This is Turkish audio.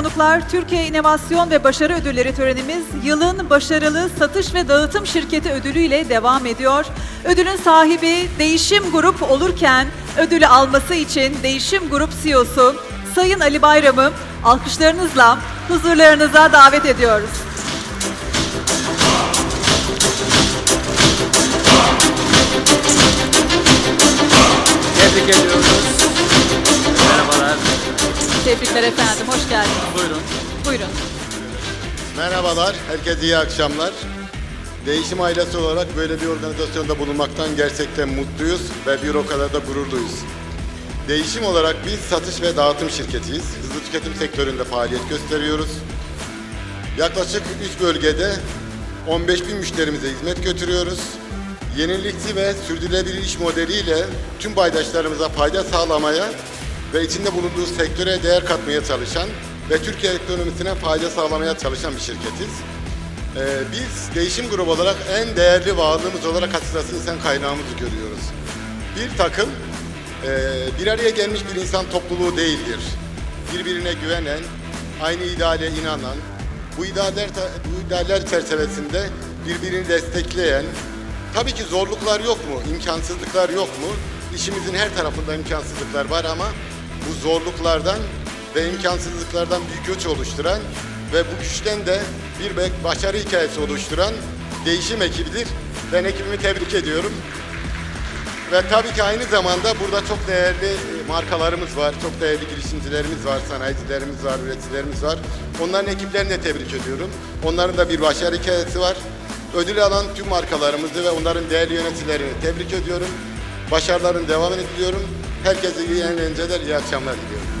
Konuklar, Türkiye İnovasyon ve Başarı Ödülleri törenimiz yılın başarılı satış ve dağıtım şirketi ödülüyle devam ediyor. Ödülün sahibi Değişim Grup olurken ödülü alması için Değişim Grup CEO'su Sayın Ali Bayram'ı alkışlarınızla huzurlarınıza davet ediyoruz. Tebrik ediyoruz. Tebrikler efendim, hoş geldiniz. Buyurun. Buyurun. Merhabalar, herkese iyi akşamlar. Değişim ailesi olarak böyle bir organizasyonda bulunmaktan gerçekten mutluyuz ve bir o kadar da gururluyuz. Değişim olarak biz satış ve dağıtım şirketiyiz. Hızlı tüketim sektöründe faaliyet gösteriyoruz. Yaklaşık 3 bölgede 15 bin müşterimize hizmet götürüyoruz. Yenilikçi ve sürdürülebilir iş modeliyle tüm paydaşlarımıza fayda sağlamaya ve içinde bulunduğu sektöre değer katmaya çalışan ve Türkiye ekonomisine fayda sağlamaya çalışan bir şirketiz. Ee, biz değişim grubu olarak en değerli varlığımız olarak açıkçası insan kaynağımızı görüyoruz. Bir takım e, bir araya gelmiş bir insan topluluğu değildir. Birbirine güvenen, aynı ideale inanan, bu idealler, bu idealler çerçevesinde birbirini destekleyen, tabii ki zorluklar yok mu, imkansızlıklar yok mu? İşimizin her tarafında imkansızlıklar var ama bu zorluklardan ve imkansızlıklardan büyük güç oluşturan ve bu güçten de bir başarı hikayesi oluşturan değişim ekibidir. Ben ekibimi tebrik ediyorum. Ve tabii ki aynı zamanda burada çok değerli e, markalarımız var, çok değerli girişimcilerimiz var, sanayicilerimiz var, üreticilerimiz var. Onların ekiplerini de tebrik ediyorum. Onların da bir başarı hikayesi var. Ödül alan tüm markalarımızı ve onların değerli yöneticilerini tebrik ediyorum. Başarıların devamını diliyorum. Herkese iyi eğlenceler, iyi akşamlar diliyorum.